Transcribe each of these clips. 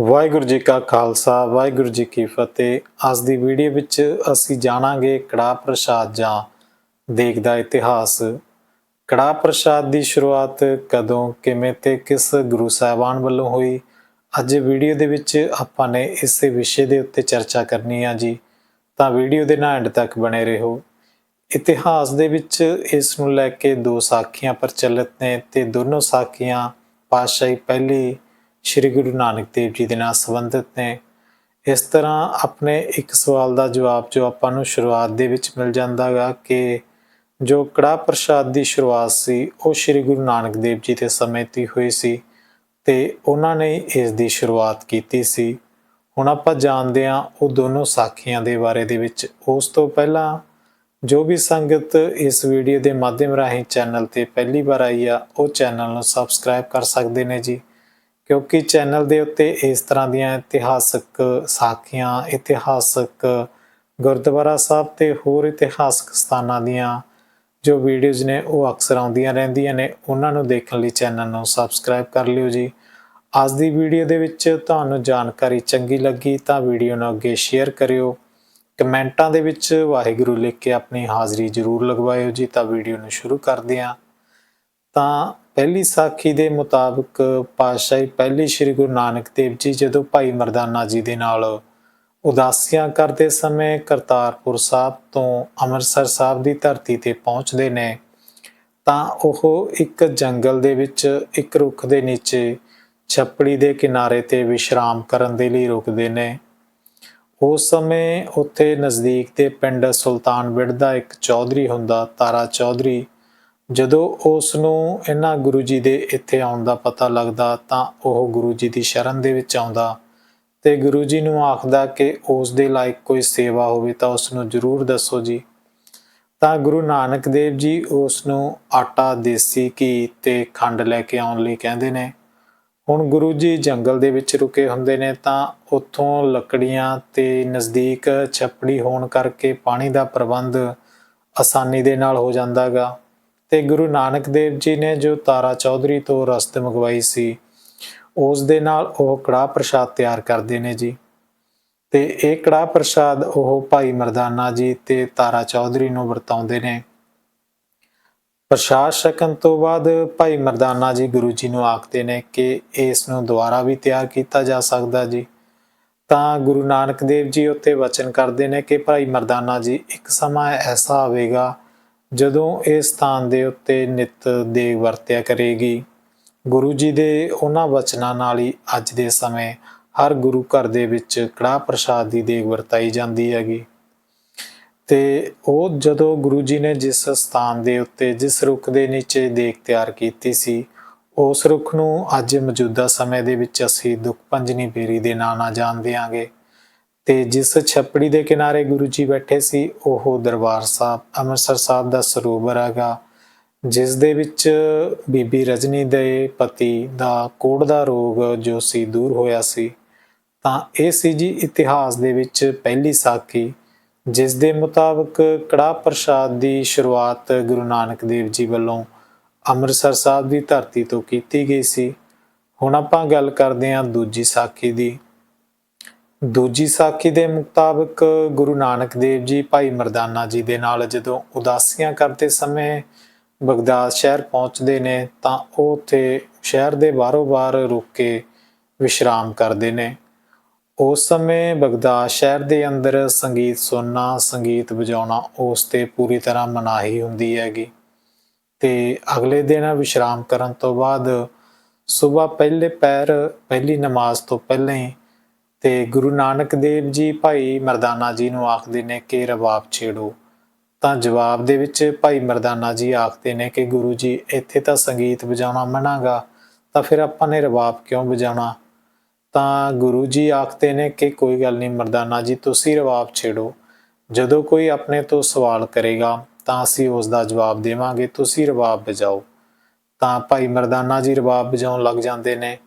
ਵਾਹਿਗੁਰੂ ਜੀ ਕਾ ਖਾਲਸਾ, ਵਾਹਿਗੁਰੂ ਜੀ ਕੀ ਫਤਿਹ। ਅੱਜ ਦੀ ਵੀਡੀਓ ਵਿੱਚ ਅਸੀਂ ਜਾਣਾਂਗੇ ਕੜਾ ਪ੍ਰਸ਼ਾਦ ਜਾਂ ਦੇਗ ਦਾ ਇਤਿਹਾਸ। ਕੜਾ ਪ੍ਰਸ਼ਾਦ ਦੀ ਸ਼ੁਰੂਆਤ ਕਦੋਂ, ਕਿਵੇਂ ਤੇ ਕਿਸ ਗੁਰੂ ਸਾਹਿਬਾਨ ਵੱਲੋਂ ਹੋਈ? ਅੱਜ ਵੀਡੀਓ ਦੇ ਵਿੱਚ ਆਪਾਂ ਨੇ ਇਸੇ ਵਿਸ਼ੇ ਦੇ ਉੱਤੇ ਚਰਚਾ ਕਰਨੀ ਆ ਜੀ। ਤਾਂ ਵੀਡੀਓ ਦੇ ਨਾਲ ਐਂਡ ਤੱਕ ਬਣੇ ਰਹੋ। ਇਤਿਹਾਸ ਦੇ ਵਿੱਚ ਇਸ ਨੂੰ ਲੈ ਕੇ ਦੋ ਸਾਖੀਆਂ ਪ੍ਰਚਲਿਤ ਨੇ ਤੇ ਦੋਨੋਂ ਸਾਖੀਆਂ ਪਾਤਸ਼ਾਹੀ ਪਹਿਲੀ ਸ੍ਰੀ ਗੁਰੂ ਨਾਨਕ ਦੇਵ ਜੀ ਦੇ ਨਾਲ ਸੰਬੰਧਿਤ ਨੇ। ਇਸ ਤਰ੍ਹਾਂ ਆਪਣੇ ਇੱਕ ਸਵਾਲ ਦਾ ਜਵਾਬ ਜੋ ਆਪਾਂ ਨੂੰ ਸ਼ੁਰੂਆਤ ਦੇ ਵਿੱਚ ਮਿਲ ਜਾਂਦਾ ਜਾਂਦਾਗਾ ਕਿ ਜੋ ਕੜਾ ਪ੍ਰਸ਼ਾਦ ਦੀ ਸ਼ੁਰੂਆਤ ਸੀ, ਉਹ ਸ੍ਰੀ ਗੁਰੂ ਨਾਨਕ ਦੇਵ ਜੀ ਦੇ ਸਮੇਂ ਤੇ ਹੋਈ ਸੀ ਤੇ ਉਹਨਾਂ ਨੇ ਇਸ ਦੀ ਸ਼ੁਰੂਆਤ ਕੀਤੀ ਸੀ। ਹੁਣ ਆਪਾਂ ਜਾਣਦੇ ਹਾਂ ਉਹ ਦੋਨੋਂ ਸਾਖੀਆਂ ਦੇ ਬਾਰੇ ਦੇ ਵਿੱਚ। ਉਸ ਤੋਂ ਪਹਿਲਾਂ ਜੋ ਵੀ ਸੰਗਤ ਇਸ ਵੀਡੀਓ ਦੇ ਮਾਧਿਅਮ ਰਾਹੀਂ ਚੈਨਲ ਤੇ ਪਹਿਲੀ ਵਾਰ ਆਈ ਆ, ਉਹ ਚੈਨਲ ਨੂੰ ਸਬਸਕ੍ਰਾਈਬ ਕਰ ਸਕਦੇ ਨੇ ਜੀ। ਕਿਉਂਕਿ ਚੈਨਲ ਦੇ ਉੱਤੇ ਇਸ ਤਰ੍ਹਾਂ ਦੀਆਂ ਇਤਿਹਾਸਕ ਸਾਖੀਆਂ, ਇਤਿਹਾਸਕ ਗੁਰਦੁਆਰਾ ਸਾਹਿਬ ਤੇ ਹੋਰ ਇਤਿਹਾਸਕ ਸਥਾਨਾਂ ਦੀਆਂ ਜੋ ਵੀਡੀਓਜ਼ ਨੇ ਉਹ ਅਕਸਰ ਆਉਂਦੀਆਂ ਰਹਿੰਦੀਆਂ ਨੇ, ਉਹਨਾਂ ਨੂੰ ਦੇਖਣ ਲਈ ਚੈਨਲ ਨੂੰ ਸਬਸਕ੍ਰਾਈਬ ਕਰ ਲਿਓ ਜੀ। ਅੱਜ ਦੀ ਵੀਡੀਓ ਦੇ ਵਿੱਚ ਤੁਹਾਨੂੰ ਜਾਣਕਾਰੀ ਚੰਗੀ ਲੱਗੀ ਤਾਂ ਵੀਡੀਓ ਨੂੰ ਅੱਗੇ ਸ਼ੇਅਰ ਕਰਿਓ। ਕਮੈਂਟਾਂ ਦੇ ਵਿੱਚ ਵਾਹਿਗੁਰੂ ਲਿਖ ਕੇ ਆਪਣੀ ਹਾਜ਼ਰੀ ਜ਼ਰੂਰ ਲਗਵਾਇਓ ਜੀ, ਤਾਂ ਵੀਡੀਓ ਨੂੰ ਸ਼ੁਰੂ ਕਰਦੇ ਹਾਂ। ਤਾਂ ਪਹਿਲੀ ਸਾਖੀ ਦੇ ਮੁਤਾਬਕ ਪਾਤਸ਼ਾਹੀ ਪਹਿਲੀ ਸ੍ਰੀ ਗੁਰੂ ਨਾਨਕ ਦੇਵ ਜੀ ਜਦੋਂ ਭਾਈ ਮਰਦਾਨਾ ਜੀ ਦੇ ਨਾਲ ਉਦਾਸੀਆਂ ਕਰਦੇ ਸਮੇਂ ਕਰਤਾਰਪੁਰ ਸਾਹਿਬ ਤੋਂ ਅੰਮ੍ਰਿਤਸਰ ਸਾਹਿਬ ਦੀ ਧਰਤੀ ਤੇ ਪਹੁੰਚਦੇ ਨੇ, ਤਾਂ ਉਹ ਇੱਕ ਜੰਗਲ ਦੇ ਵਿੱਚ ਇੱਕ ਰੁੱਖ ਦੇ ਨੀਚੇ ਛੱਪੜੀ ਦੇ ਕਿਨਾਰੇ ਤੇ ਵਿਸ਼ਰਾਮ ਕਰਨ ਦੇ ਲਈ ਰੁਕਦੇ ਨੇ। ਉਸ ਸਮੇਂ ਉੱਥੇ ਨਜ਼ਦੀਕ ਦੇ ਪਿੰਡ ਸੁਲਤਾਨਵਿੰਡ ਦਾ ਇੱਕ ਚੌਧਰੀ ਹੁੰਦਾ, ਤਾਰਾ ਚੌਧਰੀ ਜਦੋਂ ਉਸ ਨੂੰ ਇਹਨਾਂ ਗੁਰੂ ਜੀ ਦੇ ਇੱਥੇ ਆਉਣ ਦਾ ਪਤਾ ਲੱਗਦਾ ਤਾਂ ਉਹ ਗੁਰੂ ਜੀ ਦੀ ਸ਼ਰਨ ਦੇ ਵਿੱਚ ਆਉਂਦਾ ਤੇ ਗੁਰੂ ਜੀ ਨੂੰ ਆਖਦਾ ਕਿ ਉਸ ਦੇ ਲਾਇਕ ਕੋਈ ਸੇਵਾ ਹੋਵੇ ਤਾਂ ਉਸ ਨੂੰ ਜ਼ਰੂਰ ਦੱਸੋ ਜੀ। ਤਾਂ ਗੁਰੂ ਨਾਨਕ ਦੇਵ ਜੀ ਉਸ ਨੂੰ ਆਟਾ, ਦੇਸੀ ਘੀ ਤੇ ਖੰਡ ਲੈ ਕੇ ਆਉਣ ਲਈ ਕਹਿੰਦੇ ਨੇ। ਹੁਣ ਗੁਰੂ ਜੀ ਜੰਗਲ ਦੇ ਵਿੱਚ ਰੁਕੇ ਹੁੰਦੇ ਨੇ ਤਾਂ ਉੱਥੋਂ ਲੱਕੜੀਆਂ ਤੇ ਨਜ਼ਦੀਕ ਛੱਪੜੀ ਹੋਣ ਕਰਕੇ ਪਾਣੀ ਦਾ ਪ੍ਰਬੰਧ ਆਸਾਨੀ ਦੇ ਨਾਲ ਹੋ ਜਾਂਦਾਗਾ ਤੇ ਗੁਰੂ ਨਾਨਕ ਦੇਵ ਜੀ ਨੇ ਜੋ ਤਾਰਾ ਚੌਧਰੀ ਤੋਂ ਰਸਤ ਮੰਗਵਾਈ ਸੀ ਉਸ ਦੇ ਨਾਲ ਉਹ ਕੜਾ ਪ੍ਰਸ਼ਾਦ ਤਿਆਰ ਕਰਦੇ ਨੇ ਜੀ। ਤੇ ਇਹ ਕੜਾ ਪ੍ਰਸ਼ਾਦ ਉਹ ਭਾਈ ਮਰਦਾਨਾ ਜੀ ਤੇ ਤਾਰਾ ਚੌਧਰੀ ਨੂੰ ਵਰਤਾਉਂਦੇ ਨੇ। ਪ੍ਰਸ਼ਾਦ ਛਕਣ ਤੋਂ ਬਾਅਦ ਭਾਈ ਮਰਦਾਨਾ ਜੀ ਗੁਰੂ ਜੀ ਨੂੰ ਆਖਦੇ ਨੇ ਕਿ ਇਸ ਨੂੰ ਦੁਬਾਰਾ ਵੀ ਤਿਆਰ ਕੀਤਾ ਜਾ ਸਕਦਾ ਜੀ। ਤਾਂ ਗੁਰੂ ਨਾਨਕ ਦੇਵ ਜੀ ਉੱਤੇ ਵਚਨ ਕਰਦੇ ਨੇ ਕਿ ਭਾਈ ਮਰਦਾਨਾ ਜੀ, ਇੱਕ ਸਮਾਂ ਐਸਾ ਆਵੇਗਾ ਜਦੋਂ ਇਸ ਸਥਾਨ ਦੇ ਉੱਤੇ ਨਿਤ ਦੇਗ ਵਰਤਿਆ ਕਰੇਗੀ, ਗੁਰੂ ਜੀ ਦੇ ਉਹਨਾਂ ਵਚਨਾਂ ਨਾਲ ਹੀ ਅੱਜ ਦੇ ਸਮੇਂ ਹਰ ਗੁਰੂ ਘਰ ਦੇ ਵਿੱਚ ਕੜਾਹ ਪ੍ਰਸ਼ਾਦ ਦੀ ਦੇਗ ਵਰਤਾਈ ਜਾਂਦੀ ਹੈਗੀ। ਤੇ ਉਹ ਜਦੋਂ ਗੁਰੂ ਜੀ ਨੇ ਜਿਸ ਸਥਾਨ ਦੇ ਉੱਤੇ, ਜਿਸ ਰੁੱਖ ਦੇ ਨੀਚੇ ਦੇਗ ਤਿਆਰ ਕੀਤੀ ਸੀ, ਉਸ ਰੁੱਖ ਨੂੰ ਅੱਜ ਮੌਜੂਦਾ ਸਮੇਂ ਦੇ ਵਿੱਚ ਅਸੀਂ ਦੁੱਖ ਪੰਜਨੀ ਬੇਰੀ ਦੇ ਨਾਂ ਨਾਲ ਜਾਣਦੇ ਆਂਗੇ। ਤੇ ਜਿਸ ਛੱਪੜੀ ਦੇ ਕਿਨਾਰੇ ਗੁਰੂ ਜੀ ਬੈਠੇ ਸੀ, ਉਹ ਦਰਬਾਰ ਸਾਹਿਬ, ਅੰਮ੍ਰਿਤਸਰ ਸਾਹਿਬ ਦਾ ਸਰੋਵਰ ਹੈਗਾ, ਜਿਸ ਦੇ ਵਿੱਚ ਬੀਬੀ ਰਜਨੀ ਦੇ ਪਤੀ ਦਾ ਕੋੜ ਦਾ ਰੋਗ ਜੋ ਸੀ ਦੂਰ ਹੋਇਆ ਸੀ। ਤਾਂ ਇਹ ਸੀ ਜੀ ਇਤਿਹਾਸ ਦੇ ਵਿੱਚ ਪਹਿਲੀ ਸਾਖੀ, ਜਿਸ ਦੇ ਮੁਤਾਬਕ ਕੜਾ ਪ੍ਰਸ਼ਾਦ ਦੀ ਸ਼ੁਰੂਆਤ ਗੁਰੂ ਨਾਨਕ ਦੇਵ ਜੀ ਵੱਲੋਂ ਅੰਮ੍ਰਿਤਸਰ ਸਾਹਿਬ ਦੀ ਧਰਤੀ ਤੋਂ ਕੀਤੀ ਗਈ ਸੀ। ਹੁਣ ਆਪਾਂ ਗੱਲ ਕਰਦੇ ਹਾਂ ਦੂਜੀ ਸਾਖੀ ਦੀ ਦੂਜੀ ਸਾਖੀ ਦੇ ਮੁਤਾਬਕ ਗੁਰੂ ਨਾਨਕ ਦੇਵ ਜੀ ਭਾਈ ਮਰਦਾਨਾ ਜੀ ਦੇ ਨਾਲ ਜਦੋਂ ਉਦਾਸੀਆਂ ਕਰਦੇ ਸਮੇਂ ਬਗਦਾਦ ਸ਼ਹਿਰ ਪਹੁੰਚਦੇ ਨੇ ਤਾਂ ਉਹ ਉੱਥੇ ਸ਼ਹਿਰ ਦੇ ਬਾਹਰੋਂ ਬਾਹਰ ਰੁਕ ਕੇ ਵਿਸ਼ਰਾਮ ਕਰਦੇ ਨੇ। ਉਸ ਸਮੇਂ ਬਗਦਾਦ ਸ਼ਹਿਰ ਦੇ ਅੰਦਰ ਸੰਗੀਤ ਸੁਣਨਾ, ਸੰਗੀਤ ਵਜਾਉਣਾ ਉਸ ਤੇ ਪੂਰੀ ਤਰ੍ਹਾਂ ਮਨਾਹੀ ਹੁੰਦੀ ਹੈਗੀ। ਤੇ ਅਗਲੇ ਦਿਨ ਵਿਸ਼ਰਾਮ ਕਰਨ ਤੋਂ ਬਾਅਦ ਸਵੇਰ ਪਹਿਲੇ ਪੈਰ, ਪਹਿਲੀ ਨਮਾਜ਼ ਤੋਂ ਪਹਿਲਾਂ ਹੀ ਤੇ ਗੁਰੂ ਨਾਨਕ ਦੇਵ ਜੀ ਭਾਈ ਮਰਦਾਨਾ ਜੀ ਨੂੰ ਆਖਦੇ ਨੇ ਕਿ ਰਬਾਬ ਛੇੜੋ। ਤਾਂ ਜਵਾਬ ਦੇ ਵਿੱਚ ਭਾਈ ਮਰਦਾਨਾ ਜੀ ਆਖਦੇ ਨੇ ਕਿ ਗੁਰੂ ਜੀ, ਇੱਥੇ ਤਾਂ ਸੰਗੀਤ ਵਜਾਉਣਾ ਮਨਾਗਾ ਤਾਂ ਫਿਰ ਆਪਾਂ ਨੇ ਰਬਾਬ ਕਿਉਂ ਵਜਾਉਣਾ? ਤਾਂ ਗੁਰੂ ਜੀ ਆਖਦੇ ਨੇ ਕਿ ਕੋਈ ਗੱਲ ਨਹੀਂ ਮਰਦਾਨਾ ਜੀ, ਤੁਸੀਂ ਰਬਾਬ ਛੇੜੋ। ਜਦੋਂ ਕੋਈ ਆਪਣੇ ਤੋਂ ਸਵਾਲ ਕਰੇਗਾ, ਤਾਂ ਅਸੀਂ ਉਸ ਦਾ ਜਵਾਬ ਦੇਵਾਂਗੇ, ਤੁਸੀਂ ਰਬਾਬ ਵਜਾਓ। ਤਾਂ ਭਾਈ ਮਰਦਾਨਾ ਜੀ ਰਬਾਬ ਵਜਾਉਣ ਲੱਗ ਜਾਂਦੇ ਨੇ।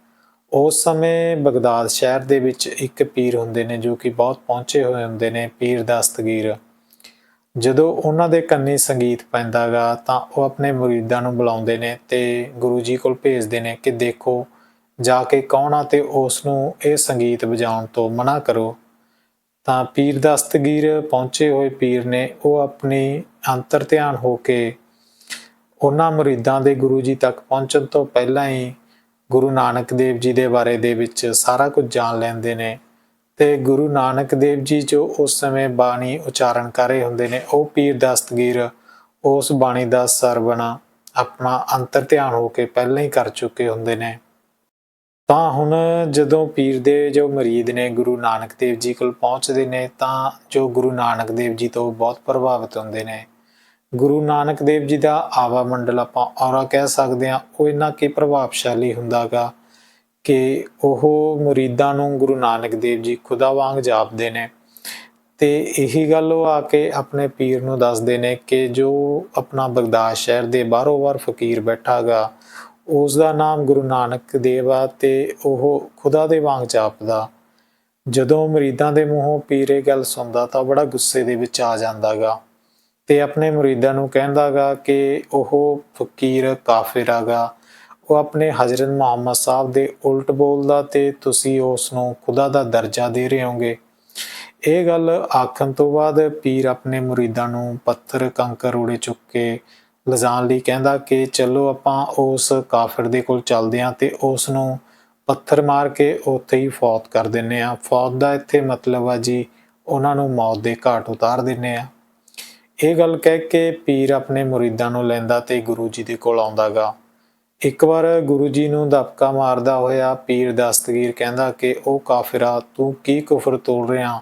ਉਸ ਸਮੇਂ ਬਗਦਾਦ ਸ਼ਹਿਰ ਦੇ ਵਿੱਚ ਇੱਕ ਪੀਰ ਹੁੰਦੇ ਨੇ ਜੋ ਕਿ ਬਹੁਤ ਪਹੁੰਚੇ ਹੋਏ ਹੁੰਦੇ ਨੇ ਪੀਰ ਦਸਤਗੀਰ ਜਦੋਂ ਉਹਨਾਂ ਦੇ ਕੰਨੀ ਸੰਗੀਤ ਪੈਂਦਾਗਾ ਤਾਂ ਉਹ ਆਪਣੇ ਮੁਰੀਦਾਂ ਨੂੰ ਬੁਲਾਉਂਦੇ ਨੇ ਤੇ ਗੁਰੂ ਜੀ ਕੋਲ ਭੇਜਦੇ ਨੇ ਕਿ ਦੇਖੋ, ਜਾ ਕੇ ਕਹਣਾ ਤੇ ਉਸ ਨੂੰ ਇਹ ਸੰਗੀਤ ਵਜਾਉਣ ਤੋਂ ਮਨਾ ਕਰੋ। ਤਾਂ ਪੀਰ ਦਸਤਗੀਰ ਪਹੁੰਚੇ ਹੋਏ ਪੀਰ ਨੇ ਉਹ ਆਪਣੀ ਅੰਤਰ ਧਿਆਨ ਹੋ ਕੇ ਉਹਨਾਂ ਮੁਰੀਦਾਂ ਦੇ ਗੁਰੂ ਜੀ ਤੱਕ ਪਹੁੰਚਣ ਤੋਂ ਪਹਿਲਾਂ ਹੀ ਗੁਰੂ ਨਾਨਕ ਦੇਵ ਜੀ ਦੇ ਬਾਰੇ ਦੇ ਵਿੱਚ ਸਾਰਾ ਕੁਝ ਜਾਣ ਲੈਂਦੇ ਨੇ ਤੇ ਗੁਰੂ ਨਾਨਕ ਦੇਵ ਜੀ ਜੋ ਉਸ ਸਮੇਂ ਬਾਣੀ ਉਚਾਰਨ ਕਰ ਰਹੇ ਹੁੰਦੇ ਨੇ, ਉਹ ਪੀਰ ਦਸਤਗੀਰ ਉਸ ਬਾਣੀ ਦਾ ਸਰਵਣ ਆਪਣਾ ਅੰਤਰ ਧਿਆਨ ਹੋ ਕੇ ਪਹਿਲਾਂ ਹੀ ਕਰ ਚੁੱਕੇ ਹੁੰਦੇ ਨੇ। ਤਾਂ ਹੁਣ ਜਦੋਂ ਪੀਰ ਦੇ ਜੋ ਮਰੀਦ ਨੇ ਗੁਰੂ ਨਾਨਕ ਦੇਵ ਜੀ ਕੋਲ ਪਹੁੰਚਦੇ ਨੇ, ਤਾਂ ਜੋ ਗੁਰੂ ਨਾਨਕ ਦੇਵ ਜੀ ਤੋਂ ਬਹੁਤ ਪ੍ਰਭਾਵਿਤ ਹੁੰਦੇ ਨੇ। ਗੁਰੂ ਨਾਨਕ ਦੇਵ ਜੀ ਦਾ ਆਵਾ ਮੰਡਲ ਆਪਾਂ ਔਰਾ ਕਹਿ ਸਕਦੇ ਹਾਂ, ਉਹ ਇੰਨਾ ਕੀ ਪ੍ਰਭਾਵਸ਼ਾਲੀ ਹੁੰਦਾਗਾ ਕਿ ਉਹ ਮੁਰੀਦਾਂ ਨੂੰ ਗੁਰੂ ਨਾਨਕ ਦੇਵ ਜੀ ਖੁਦਾ ਵਾਂਗ ਜਾਪਦੇ ਨੇ। ਤੇ ਇਹੀ ਗੱਲ ਉਹ ਆ ਕੇ ਆਪਣੇ ਪੀਰ ਨੂੰ ਦੱਸਦੇ ਨੇ ਕਿ ਜੋ ਆਪਣਾ ਬਗਦਾਦ ਸ਼ਹਿਰ ਦੇ ਬਾਹਰੋਂ ਬਾਹਰ ਫਕੀਰ ਬੈਠਾਗਾ ਉਸ ਦਾ ਨਾਮ ਗੁਰੂ ਨਾਨਕ ਦੇਵ ਆ ਤੇ ਉਹ ਖੁਦਾ ਦੇ ਵਾਂਗ ਜਾਪਦਾ। ਜਦੋਂ ਮੁਰੀਦਾਂ ਦੇ ਮੂੰਹੋਂ ਪੀਰ ਇਹ ਗੱਲ ਸੁਣਦਾ ਤਾਂ ਬੜਾ ਗੁੱਸੇ ਦੇ ਵਿੱਚ ਆ ਜਾਂਦਾਗਾ। ਤੇ ਆਪਣੇ ਮੁਰੀਦਾਂ ਨੂੰ ਕਹਿੰਦਾਗਾ ਕਿ ਉਹ ਫਕੀਰ ਕਾਫਿਰ ਆਗਾ। ਉਹ ਆਪਣੇ ਹਜ਼ਰਤ ਮੁਹੰਮਦ ਸਾਹਿਬ ਦੇ ਉਲਟ ਬੋਲਦਾ ਤੇ ਤੁਸੀਂ ਉਸ ਨੂੰ ਖੁਦਾ ਦਾ ਦਰਜਾ ਦੇ ਰਹੇ ਹੋਗੇ। ਇਹ ਗੱਲ ਆਖਣ ਤੋਂ ਬਾਅਦ ਪੀਰ ਆਪਣੇ ਮੁਰੀਦਾਂ ਨੂੰ ਪੱਥਰ ਕੰਕਰ ਉੜੇ ਚੁੱਕ ਕੇ ਲਿਜਾਣ ਲਈ ਕਹਿੰਦਾ ਕਿ ਚਲੋ ਆਪਾਂ ਉਸ ਕਾਫਰ ਦੇ ਕੋਲ ਚੱਲਦੇ ਹਾਂ ਤੇ ਉਸ ਨੂੰ ਪੱਥਰ ਮਾਰ ਕੇ ਉੱਥੇ ਹੀ ਫੌਤ ਕਰ ਦਿੰਨੇ ਆ। ਫੌਤ ਦਾ ਇੱਥੇ ਮਤਲਬ ਆ ਜੀ, ਉਹਨਾਂ ਨੂੰ ਮੌਤ ਦੇ ਘਾਟ ਉਤਾਰ ਦਿੰਨੇ ਆ। ਇਹ ਗੱਲ ਕਹਿ ਕੇ ਪੀਰ ਆਪਣੇ ਮੁਰੀਦਾਂ ਨੂੰ ਲੈਂਦਾ ਤੇ ਗੁਰੂ ਜੀ ਦੇ ਕੋਲ ਆਉਂਦਾਗਾ। ਇੱਕ ਵਾਰ ਗੁਰੂ ਜੀ ਨੂੰ ਧੱਕਾ ਮਾਰਦਾ ਹੋਇਆ ਪੀਰ ਦਸਤਗੀਰ ਕਹਿੰਦਾ ਕਿ ਉਹ ਕਾਫਿਰਾ, ਤੂੰ ਕੀ ਕੁਫਰ ਤੋੜ ਰਿਹਾ?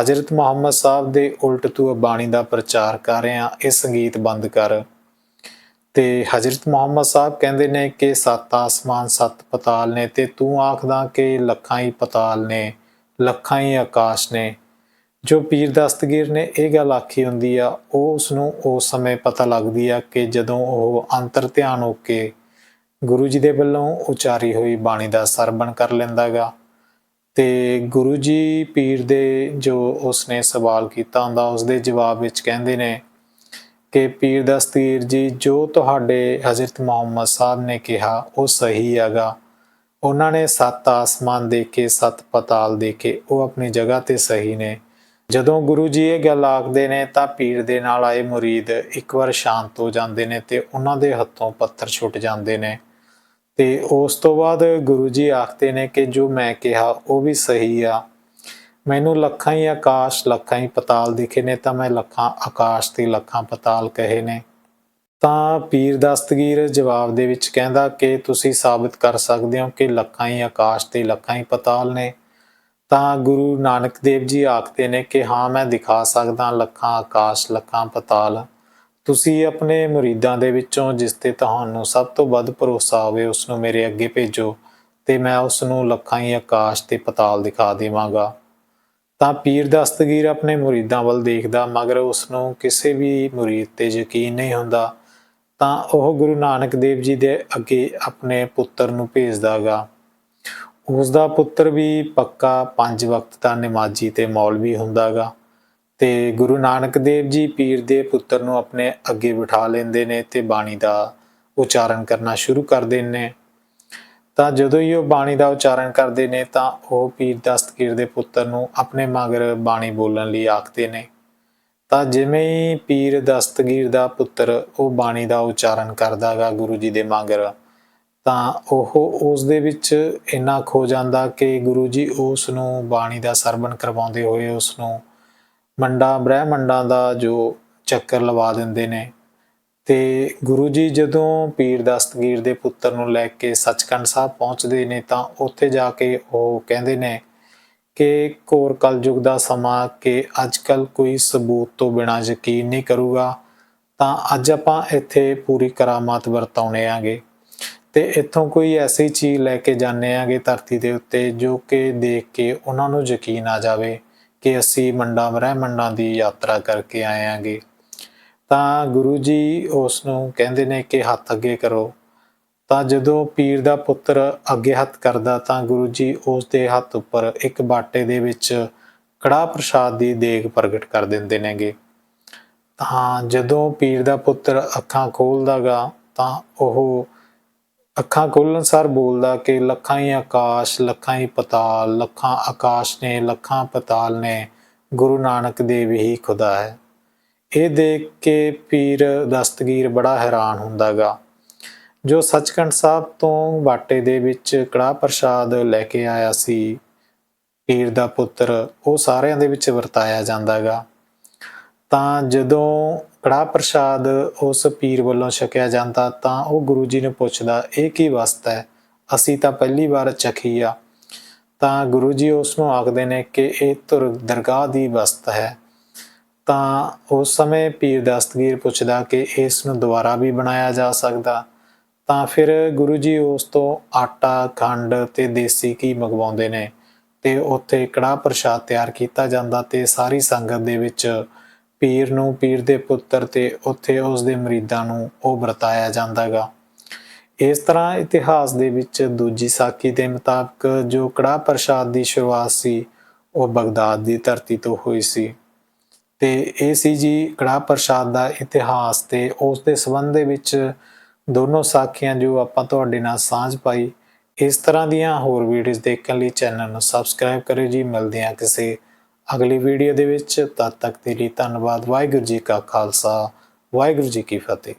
ਹਜ਼ਰਤ ਮੁਹੰਮਦ ਸਾਹਿਬ ਦੇ ਉਲਟ ਤੂੰ ਬਾਣੀ ਦਾ ਪ੍ਰਚਾਰ ਕਰ ਰਿਹਾ ਇਹ ਸੰਗੀਤ ਬੰਦ ਕਰ। ਤੇ ਹਜ਼ਰਤ ਮੁਹੰਮਦ ਸਾਹਿਬ ਕਹਿੰਦੇ ਨੇ ਕਿ, ਸੱਤ ਆਸਮਾਨ, ਸੱਤ ਪਤਾਲ ਨੇ ਤੇ ਤੂੰ ਆਖਦਾ ਕਿ ਲੱਖਾਂ ਹੀ ਪਤਾਲ ਨੇ, ਲੱਖਾਂ ਹੀ ਆਕਾਸ਼ ਨੇ। ਜੋ ਪੀਰ ਦਸਤਗੀਰ ਨੇ ਇਹ ਗੱਲ ਆਖੀ ਹੁੰਦੀ ਆ, ਉਹ ਉਸ ਨੂੰ ਉਸ ਸਮੇਂ ਪਤਾ ਲੱਗਦੀ ਆ ਕਿ ਜਦੋਂ ਉਹ ਅੰਤਰ ਧਿਆਨ ਹੋ ਕੇ ਗੁਰੂ ਜੀ ਦੇ ਵੱਲੋਂ ਉਚਾਰੀ ਹੋਈ ਬਾਣੀ ਦਾ ਸਰਵਣ ਕਰ ਲੈਂਦਾਗਾ ਤੇ ਗੁਰੂ ਜੀ ਪੀਰ ਦੇ ਜੋ ਉਸਨੇ ਸਵਾਲ ਕੀਤਾ ਹੁੰਦਾ ਉਸ ਦੇ ਜਵਾਬ ਵਿੱਚ ਕਹਿੰਦੇ ਨੇ ਕਿ ਪੀਰ ਦਸਤਗੀਰ ਜੀ, ਜੋ ਤੁਹਾਡੇ ਹਜ਼ਰਤ ਮੁਹੰਮਦ ਸਾਹਿਬ ਨੇ ਕਿਹਾ ਉਹ ਸਹੀ ਹੈਗਾ। ਉਹਨਾਂ ਨੇ ਸੱਤ ਆਸਮਾਨ ਦੇ ਕੇ ਸੱਤ ਪਤਾਲ ਦੇ ਕੇ ਉਹ ਆਪਣੀ ਜਗ੍ਹਾ ਤੇ ਸਹੀ ਨੇ। ਜਦੋਂ ਗੁਰੂ ਜੀ ਇਹ ਗੱਲ ਆਖਦੇ ਨੇ, ਤਾਂ ਪੀਰ ਦੇ ਨਾਲ ਆਏ ਮੁਰੀਦ ਇੱਕ ਵਾਰ ਸ਼ਾਂਤ ਹੋ ਜਾਂਦੇ ਨੇ ਤੇ ਉਹਨਾਂ ਦੇ ਹੱਥੋਂ ਪੱਥਰ ਛੁੱਟ ਜਾਂਦੇ ਨੇ। ਤੇ ਉਸ ਤੋਂ ਬਾਅਦ ਗੁਰੂ ਜੀ ਆਖਦੇ ਨੇ ਕਿ ਜੋ ਮੈਂ ਕਿਹਾ ਉਹ ਵੀ ਸਹੀ ਆ। ਮੈਨੂੰ ਲੱਖਾਂ ਹੀ ਆਕਾਸ਼, ਲੱਖਾਂ ਹੀ ਪਤਾਲ ਦਿਖੇ ਨੇ, ਤਾਂ ਮੈਂ ਲੱਖਾਂ ਆਕਾਸ਼ ਤੇ ਲੱਖਾਂ ਪਤਾਲ ਕਹੇ ਨੇ। ਤਾਂ ਪੀਰ ਦਸਤਗੀਰ ਜਵਾਬ ਦੇ ਵਿੱਚ ਕਹਿੰਦਾ ਕਿ ਤੁਸੀਂ ਸਾਬਤ ਕਰ ਸਕਦੇ ਹੋ ਕਿ ਲੱਖਾਂ ਹੀ ਆਕਾਸ਼ ਤੇ ਲੱਖਾਂ ਹੀ ਪਤਾਲ ਨੇ। ਤਾਂ ਗੁਰੂ ਨਾਨਕ ਦੇਵ ਜੀ ਆਖਦੇ ਨੇ ਕਿ ਹਾਂ, ਮੈਂ ਦਿਖਾ ਸਕਦਾ ਲੱਖਾਂ ਆਕਾਸ਼, ਲੱਖਾਂ ਪਤਾਲ। ਤੁਸੀਂ ਆਪਣੇ ਮੁਰੀਦਾਂ ਦੇ ਵਿੱਚੋਂ ਜਿਸ ਤੇ ਤੁਹਾਨੂੰ ਸਭ ਤੋਂ ਵੱਧ ਭਰੋਸਾ ਹੋਵੇ ਉਸ ਨੂੰ ਮੇਰੇ ਅੱਗੇ ਭੇਜੋ ਤੇ ਮੈਂ ਉਸ ਨੂੰ ਲੱਖਾਂ ਹੀ ਆਕਾਸ਼ ਤੇ ਪਤਾਲ ਦਿਖਾ ਦੇਵਾਂਗਾ। ਤਾਂ ਪੀਰ ਦਸਤਗੀਰ ਆਪਣੇ ਮੁਰੀਦਾਂ ਵੱਲ ਦੇਖਦਾ, ਮਗਰ ਉਸ ਨੂੰ ਕਿਸੇ ਵੀ ਮੁਰੀਦ ਤੇ ਯਕੀਨ ਨਹੀਂ ਹੁੰਦਾ। ਤਾਂ ਉਹ ਗੁਰੂ ਨਾਨਕ ਦੇਵ ਜੀ ਦੇ ਅੱਗੇ ਆਪਣੇ ਪੁੱਤਰ ਨੂੰ ਭੇਜਦਾਗਾ। ਉਸ ਦਾ ਪੁੱਤਰ ਵੀ ਪੱਕਾ ਪੰਜ ਵਕਤ ਦਾ ਨਮਾਜ਼ੀ ਤੇ ਮੌਲਵੀ ਹੁੰਦਾਗਾ ਤੇ ਗੁਰੂ ਨਾਨਕ ਦੇਵ ਜੀ ਪੀਰ ਦੇ ਪੁੱਤਰ ਨੂੰ ਆਪਣੇ ਅੱਗੇ ਬਿਠਾ ਲੈਂਦੇ ਨੇ ਤੇ ਬਾਣੀ ਦਾ ਉਚਾਰਨ ਕਰਨਾ ਸ਼ੁਰੂ ਕਰ ਦਿੰਦੇ ਨੇ। ਤਾਂ ਜਦੋਂ ਹੀ ਉਹ ਬਾਣੀ ਦਾ ਉਚਾਰਨ ਕਰਦੇ ਨੇ ਤਾਂ ਉਹ ਪੀਰ ਦਸਤਗੀਰ ਦੇ ਪੁੱਤਰ ਨੂੰ ਆਪਣੇ ਮਗਰ ਬਾਣੀ ਬੋਲਣ ਲਈ ਆਖਦੇ ਨੇ। ਤਾਂ ਜਿਵੇਂ ਹੀ ਪੀਰ ਦਸਤਗੀਰ ਦਾ ਪੁੱਤਰ ਉਹ ਬਾਣੀ ਦਾ ਉਚਾਰਨ ਕਰਦਾਗਾ ਗੁਰੂ ਜੀ ਦੇ ਮਗਰ ਤਾਂ ਉਹ ਉਸ ਦੇ ਵਿੱਚ ਇੰਨਾ ਖੋ ਜਾਂਦਾ ਕਿ ਗੁਰੂ ਜੀ ਉਸ ਨੂੰ ਬਾਣੀ ਦਾ ਸਰਵਣ ਕਰਵਾਉਂਦੇ ਹੋਏ ਉਸ ਨੂੰ ਮੰਡਾ, ਬ੍ਰਹਮੰਡਾਂ ਦਾ ਜੋ ਚੱਕਰ ਲਵਾ ਦਿੰਦੇ ਨੇ। ਤੇ ਗੁਰੂ ਜੀ ਜਦੋਂ ਪੀਰ ਦਸਤਗੀਰ ਦੇ ਪੁੱਤਰ ਨੂੰ ਲੈ ਕੇ ਸੱਚਖੰਡ ਸਾਹਿਬ ਪਹੁੰਚਦੇ ਨੇ ਤਾਂ ਉੱਥੇ ਜਾ ਕੇ ਉਹ ਕਹਿੰਦੇ ਨੇ ਕਿ ਕੋਰ ਕਲਯੁਗ ਦਾ ਸਮਾਂ ਕਿ ਅੱਜਕੱਲ ਕੋਈ ਸਬੂਤ ਤੋਂ ਬਿਨਾਂ ਯਕੀਨ ਨਹੀਂ ਕਰੂਗਾ, ਤਾਂ ਅੱਜ ਆਪਾਂ ਇੱਥੇ ਪੂਰੀ ਕਰਾਮਾਤ ਵਰਤਾਉਣੇ ਆਂਗੇ। ਤੇ ਇੱਥੋਂ ਕੋਈ ਐਸੀ ਚੀਜ਼ ਲੈ ਕੇ ਜਾਣੇ ਆਂਗੇ ਧਰਤੀ ਦੇ ਉੱਤੇ ਜੋ ਕਿ ਦੇਖ ਕੇ ਉਹਨਾਂ ਨੂੰ ਯਕੀਨ ਆ ਜਾਵੇ ਕਿ ਅਸੀਂ ਮੰਡਾ ਬ੍ਰਹਮੰਡਾਂ ਦੀ ਯਾਤਰਾ ਕਰਕੇ ਆਏ ਆਂਗੇ ਤਾਂ ਗੁਰੂ ਜੀ ਉਸ ਨੂੰ ਕਹਿੰਦੇ ਨੇ ਕਿ ਹੱਥ ਅੱਗੇ ਕਰੋ। ਤਾਂ ਜਦੋਂ ਪੀਰ ਦਾ ਪੁੱਤਰ ਅੱਗੇ ਹੱਥ ਕਰਦਾ ਤਾਂ ਗੁਰੂ ਜੀ ਉਸ ਦੇ ਹੱਥ ਉੱਪਰ ਇੱਕ ਬਾਟੇ ਦੇ ਵਿੱਚ ਕੜਾ ਪ੍ਰਸ਼ਾਦ ਦੀ ਦੇਗ ਪ੍ਰਗਟ ਕਰ ਦਿੰਦੇ ਨੇਗੇ। ਤਾਂ ਜਦੋਂ ਪੀਰ ਦਾ ਪੁੱਤਰ ਅੱਖਾਂ ਖੋਲਦਾਗਾ ਤਾਂ ਉਹ ਅੱਖਾਂ ਖੋਲ੍ਹਣ ਸਾਰ ਬੋਲਦਾ ਕਿ ਲੱਖਾਂ ਹੀ ਆਕਾਸ਼, ਲੱਖਾਂ ਹੀ ਪਤਾਲ, ਲੱਖਾਂ ਆਕਾਸ਼ ਨੇ, ਲੱਖਾਂ ਪਤਾਲ ਨੇ ਗੁਰੂ ਨਾਨਕ ਦੇਵ ਹੀ ਖੁਦਾ ਹੈ। ਇਹ ਦੇਖ ਕੇ ਪੀਰ ਦਸਤਗੀਰ ਬੜਾ ਹੈਰਾਨ ਹੁੰਦਾਗਾ ਜੋ ਸੱਚਖੰਡ ਸਾਹਿਬ ਤੋਂ ਬਾਟੇ ਦੇ ਵਿੱਚ ਕੜਾਹ ਪ੍ਰਸ਼ਾਦ ਲੈ ਕੇ ਆਇਆ ਸੀ, ਪੀਰ ਦਾ ਪੁੱਤਰ, ਉਹ ਸਾਰਿਆਂ ਦੇ ਵਿੱਚ ਵਰਤਾਇਆ ਜਾਂਦਾਗਾ ਤਾਂ ਜਦੋਂ ਕੜਾਹ ਪ੍ਰਸ਼ਾਦ ਉਸ ਪੀਰ ਵੱਲੋਂ ਛਕਿਆ ਜਾਂਦਾ ਤਾਂ ਉਹ ਗੁਰੂ ਜੀ ਨੂੰ ਪੁੱਛਦਾ, ਇਹ ਕੀ ਵਸਤ ਹੈ? ਅਸੀਂ ਤਾਂ ਪਹਿਲੀ ਵਾਰ ਚਖੀ ਆ। ਤਾਂ ਗੁਰੂ ਜੀ ਉਸ ਨੂੰ ਆਖਦੇ ਨੇ ਕਿ ਇਹ ਤੁਰ ਦਰਗਾਹ ਦੀ ਵਸਤ ਹੈ। ਤਾਂ ਉਸ ਸਮੇਂ ਪੀਰ ਦਸਤਗੀਰ ਪੁੱਛਦਾ ਕਿ ਇਸ ਨੂੰ ਦੁਬਾਰਾ ਵੀ ਬਣਾਇਆ ਜਾ ਸਕਦਾ? ਤਾਂ ਫਿਰ ਗੁਰੂ ਜੀ ਉਸ ਤੋਂ ਆਟਾ, ਖੰਡ ਤੇ ਦੇਸੀ ਘੀ ਮੰਗਵਾਉਂਦੇ ਨੇ ਤੇ ਉੱਥੇ ਕੜਾਹ ਪ੍ਰਸ਼ਾਦ ਤਿਆਰ ਕੀਤਾ ਜਾਂਦਾ ਤੇ ਸਾਰੀ ਸੰਗਤ ਦੇ ਵਿੱਚ ਪੀਰ ਨੂੰ ਪੀਰ ਦੇ ਪੁੱਤਰ ਤੇ ਉੱਥੇ ਉਸ ਦੇ ਮਰੀਦਾਂ ਨੂੰ ਉਹ ਵਰਤਾਇਆ ਜਾਂਦਾਗਾ। ਇਸ ਤਰ੍ਹਾਂ ਇਤਿਹਾਸ ਦੇ ਵਿੱਚ ਦੂਜੀ ਸਾਖੀ ਦੇ ਮੁਤਾਬਕ ਜੋ ਕੜਾਹ ਪ੍ਰਸ਼ਾਦ ਦੀ ਸ਼ੁਰੂਆਤ ਸੀ, ਉਹ ਬਗਦਾਦ ਦੀ ਧਰਤੀ ਤੋਂ ਹੋਈ ਸੀ। ਤੇ ਇਹ ਸੀ ਜੀ ਕੜਾਹ ਪ੍ਰਸ਼ਾਦ ਦਾ ਇਤਿਹਾਸ ਤੇ ਉਸ ਦੇ ਸੰਬੰਧ ਦੇ ਵਿੱਚ ਦੋਨੋਂ ਸਾਖੀਆਂ ਜੋ ਆਪਾਂ ਤੁਹਾਡੇ ਨਾਲ ਸਾਂਝ ਪਾਈ, ਇਸ ਤਰ੍ਹਾਂ ਦੀਆਂ ਹੋਰ ਵੀਡੀਓਜ਼ ਦੇਖਣ ਲਈ ਚੈਨਲ ਨੂੰ ਸਬਸਕ੍ਰਾਈਬ ਕਰਿਓ ਜੀ। ਮਿਲਦੇ ਹਾਂ ਕਿਸੇ ਅਗਲੀ ਵੀਡੀਓ ਦੇ ਵਿੱਚ ਤਦ ਤੱਕ ਦੇ ਲਈ ਧੰਨਵਾਦ, ਵਾਹਿਗੁਰੂ ਜੀ ਕਾ ਖਾਲਸਾ, ਵਾਹਿਗੁਰੂ ਜੀ ਕੀ ਫਤਿਹ।